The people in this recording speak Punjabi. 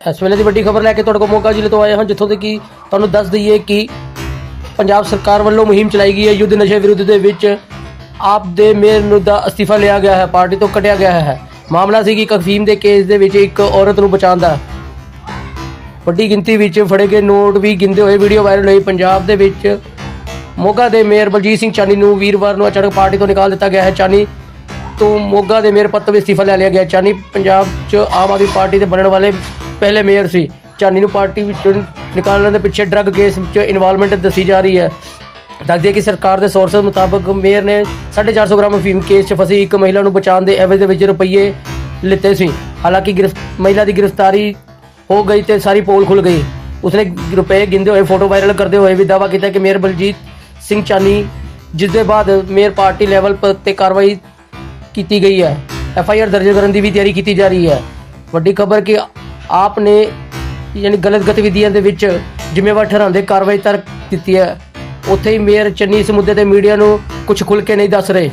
ਇਸ ਵੇਲੇ ਦੀ ਵੱਡੀ ਖਬਰ ਲੈ ਕੇ ਤੁਹਾਡੇ ਕੋਲ ਮੋਗਾ ਜ਼ਿਲ੍ਹੇ ਤੋਂ ਆਏ ਹਾਂ, ਜਿੱਥੋਂ ਦੇ ਕਿ ਤੁਹਾਨੂੰ ਦੱਸ ਦਈਏ ਕਿ ਪੰਜਾਬ ਸਰਕਾਰ ਵੱਲੋਂ ਮੁਹਿੰਮ ਚਲਾਈ ਗਈ ਹੈ, ਯੁੱਧ ਨਸ਼ੇ ਵਿਰੁੱਧ ਦੇ ਵਿੱਚ ਆਪ ਦੇ ਮੇਅਰ ਨੂੰ ਦਾ ਅਸਤੀਫਾ ਲਿਆ ਗਿਆ ਹੈ, ਪਾਰਟੀ ਤੋਂ ਕੱਢਿਆ ਗਿਆ ਹੈ। ਮਾਮਲਾ ਸੀ ਕਿ ਕਫੀਮ ਦੇ ਕੇਸ ਦੇ ਵਿੱਚ ਇੱਕ ਔਰਤ ਨੂੰ ਬਚਾਉਣ ਦਾ। ਵੱਡੀ ਗਿਣਤੀ ਵਿੱਚ ਫੜੇ ਗਏ ਨੋਟ ਵੀ ਗਿਣਦੇ ਹੋਏ ਵੀਡੀਓ ਵਾਇਰਲ ਹੋਈ। ਪੰਜਾਬ ਦੇ ਵਿੱਚ ਮੋਗਾ ਦੇ ਮੇਅਰ ਬਲਜੀਤ ਸਿੰਘ ਚਾਨੀ ਨੂੰ ਵੀਰਵਾਰ ਨੂੰ ਅਚਾਨਕ ਪਾਰਟੀ ਤੋਂ ਨਿਕਾਲ ਦਿੱਤਾ ਗਿਆ ਹੈ। ਚਾਨੀ ਤੋਂ ਮੋਗਾ ਦੇ ਮੇਅਰ ਪਦ ਤੋਂ ਅਸਤੀਫਾ ਲੈ ਲਿਆ ਗਿਆ ਚਾਨੀ ਪੰਜਾਬ 'ਚ ਆਮ ਆਦਮੀ ਪਾਰਟੀ ਦੇ ਬਣਨ ਵਾਲੇ ਪਹਿਲੇ ਮੇਅਰ ਸੀ। ਚਾਨੀ ਨੂੰ ਪਾਰਟੀ ਵਿੱਚੋਂ ਨਿਕਾਲਣ ਦੇ ਪਿੱਛੇ ਡਰੱਗ ਕੇਸ ਵਿੱਚ ਇਨਵੋਲਵਮੈਂਟ ਦੱਸੀ ਜਾ ਰਹੀ ਹੈ। ਦੱਸਦੇ ਕਿ ਸਰਕਾਰ ਦੇ ਸੋਰਸ ਮੁਤਾਬਕ ਮੇਅਰ ਨੇ 450 ਗ੍ਰਾਮ ਅਫੀਮ ਕੇਸ 'ਚ ਫਸੀ ਇੱਕ ਮਹਿਲਾ ਨੂੰ ਬਚਾਉਣ ਦੇ ਐਵਜ ਦੇ ਵਿੱਚ ਰੁਪਈਏ ਲਿੱਤੇ ਸੀ। ਹਾਲਾਂਕਿ ਗ੍ਰਿਫ਼ਤ ਮਹਿਲਾ ਦੀ ਗ੍ਰਿਫਤਾਰੀ ਹੋ ਗਈ ਤੇ ਸਾਰੀ ਪੋਲ ਖੁੱਲ ਗਈ। ਉਸਨੇ ਰੁਪਏ ਗਿੰਦੇ ਹੋਏ ਫੋਟੋ ਵਾਇਰਲ ਕਰਦੇ ਹੋਏ ਵੀ ਦਾਅਵਾ ਕੀਤਾ ਕਿ ਮੇਅਰ ਬਲਜੀਤ ਸਿੰਘ ਚਾਨੀ ਜਿਸ ਦੇ ਬਾਅਦ ਮੇਅਰ ਪਾਰਟੀ ਲੈਵਲ ਤੇ ਕਾਰਵਾਈ ਕੀਤੀ ਗਈ ਹੈ। ਐਫ ਆਈ ਆਰ ਦਰਜ ਕਰਨ ਦੀ ਵੀ ਤਿਆਰੀ ਕੀਤੀ ਜਾ ਰਹੀ ਹੈ। ਵੱਡੀ ਖਬਰ ਕਿ ਆਪ ਨੇ ਯਾਨੀ ਗਲਤ ਗਤੀਵਿਧੀਆਂ ਦੇ ਵਿੱਚ ਜ਼ਿੰਮੇਵਾਰ ਠਹਿਰਾਉਂਦੇ ਕਾਰਵਾਈ ਤਰ ਕੀਤੀ ਹੈ। ਉੱਥੇ ਹੀ ਮੇਅਰ ਚੰਨੀ ਇਸ ਮੁੱਦੇ ਤੇ ਮੀਡੀਆ ਨੂੰ ਕੁਝ ਖੁੱਲ ਕੇ ਨਹੀਂ ਦੱਸ ਰਹੇ।